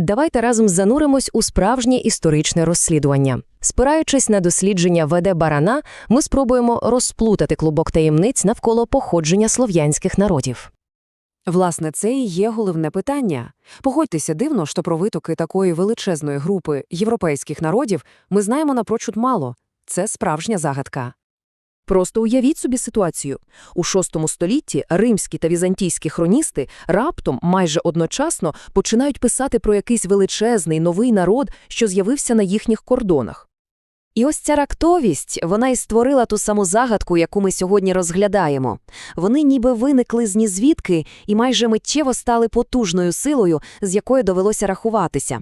Давайте разом зануримось у справжнє історичне розслідування. Спираючись на дослідження ВД Барана, ми спробуємо розплутати клубок таємниць навколо походження слов'янських народів. Власне, це і є головне питання. Погодьтеся дивно, що про витоки такої величезної групи європейських народів ми знаємо напрочуд мало. Це справжня загадка. Просто уявіть собі ситуацію. У VI столітті римські та візантійські хроністи раптом майже одночасно починають писати про якийсь величезний новий народ, що з'явився на їхніх кордонах. І ось ця рактовість, вона і створила ту саму загадку, яку ми сьогодні розглядаємо. Вони ніби виникли з нізвідки і майже миттєво стали потужною силою, з якою довелося рахуватися.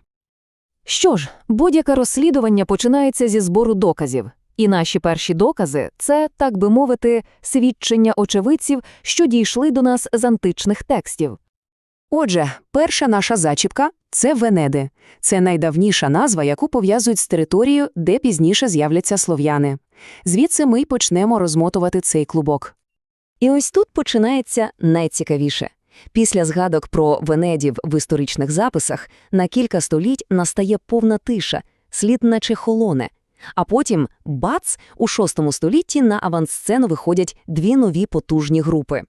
Що ж, будь-яке розслідування починається зі збору доказів. І наші перші докази це, так би мовити, свідчення очевидців, що дійшли до нас з античних текстів. Отже, перша наша зачіпка це Венеди. Це найдавніша назва, яку пов'язують з територією, де пізніше з'являться слов'яни. Звідси ми й почнемо розмотувати цей клубок. І ось тут починається найцікавіше. Після згадок про венедів в історичних записах на кілька століть настає повна тиша, слід наче холоне. А потім, бац, у VI столітті на авансцену виходять дві нові потужні групи.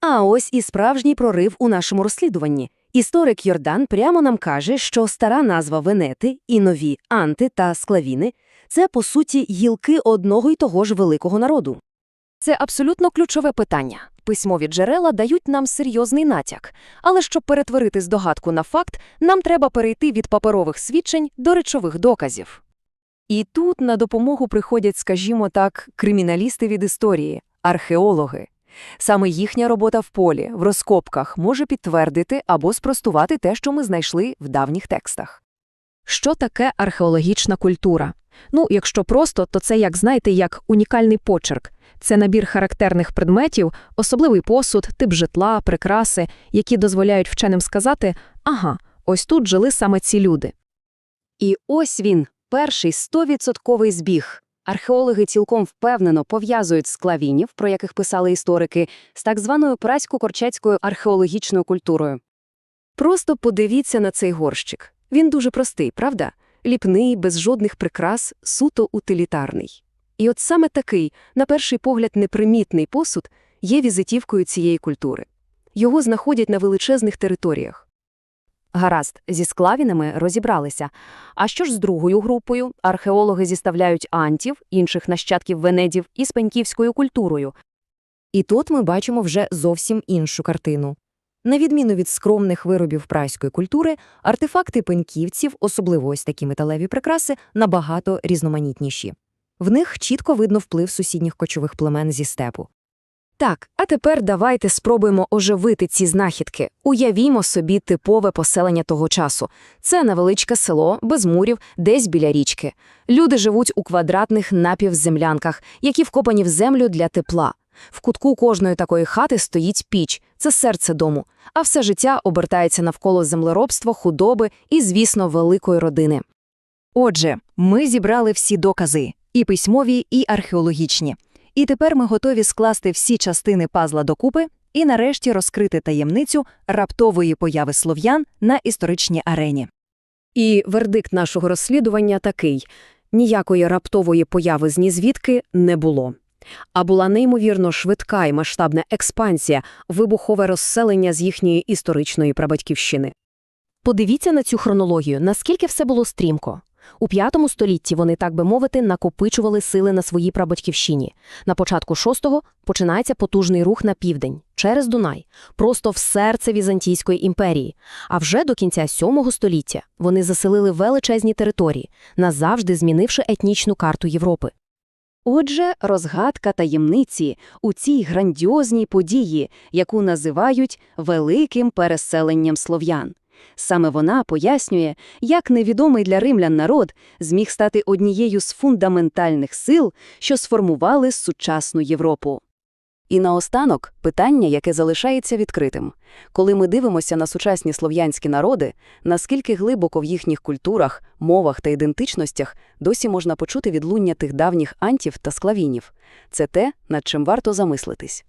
А ось і справжній прорив у нашому розслідуванні. Історик Йордан прямо нам каже, що стара назва Венети і нові Анти та Склавіни – це, по суті, гілки одного й того ж великого народу. Це абсолютно ключове питання. Письмові джерела дають нам серйозний натяк. Але щоб перетворити здогадку на факт, нам треба перейти від паперових свідчень до речових доказів. І тут на допомогу приходять, скажімо так, криміналісти від історії, археологи. Саме їхня робота в полі, в розкопках може підтвердити або спростувати те, що ми знайшли в давніх текстах. Що таке археологічна культура? Ну, якщо просто, то це, як знаєте, як унікальний почерк. Це набір характерних предметів, особливий посуд, тип житла, прикраси, які дозволяють вченим сказати «ага, ось тут жили саме ці люди». І ось він, перший стовідсотковий збіг. Археологи цілком впевнено пов'язують склавінів, про яких писали історики, з так званою прасько-корчацькою археологічною культурою. Просто подивіться на цей горщик. Він дуже простий, правда? Ліпний, без жодних прикрас, суто утилітарний. І от саме такий, на перший погляд, непримітний посуд є візитівкою цієї культури. Його знаходять на величезних територіях. Гаразд, зі склавінами розібралися. А що ж з другою групою? Археологи зіставляють антів, інших нащадків венедів, із пеньківською культурою. І тут ми бачимо вже зовсім іншу картину. На відміну від скромних виробів прайської культури, артефакти пеньківців, особливо ось такі металеві прикраси, набагато різноманітніші. В них чітко видно вплив сусідніх кочових племен зі степу. Так, а тепер давайте спробуємо оживити ці знахідки. Уявімо собі типове поселення того часу. Це невеличке село, без мурів, десь біля річки. Люди живуть у квадратних напівземлянках, які вкопані в землю для тепла. В кутку кожної такої хати стоїть піч, це серце дому, а все життя обертається навколо землеробства, худоби і, звісно, великої родини. Отже, ми зібрали всі докази – і письмові, і археологічні. І тепер ми готові скласти всі частини пазла докупи і нарешті розкрити таємницю раптової появи слов'ян на історичній арені. І вердикт нашого розслідування такий – ніякої раптової появи з нізвідки не було. А була неймовірно швидка і масштабна експансія, вибухове розселення з їхньої історичної прабатьківщини. Подивіться на цю хронологію, наскільки все було стрімко. У V столітті вони, так би мовити, накопичували сили на своїй прабатьківщині. На початку VI починається потужний рух на південь, через Дунай, просто в серце Візантійської імперії. А вже до кінця VII століття вони заселили величезні території, назавжди змінивши етнічну карту Європи. Отже, розгадка таємниці у цій грандіозній події, яку називають великим переселенням слов'ян. Саме вона пояснює, як невідомий для римлян народ зміг стати однією з фундаментальних сил, що сформували сучасну Європу. І наостанок питання, яке залишається відкритим. Коли ми дивимося на сучасні слов'янські народи, наскільки глибоко в їхніх культурах, мовах та ідентичностях досі можна почути відлуння тих давніх антів та склавінів. Це те, над чим варто замислитись.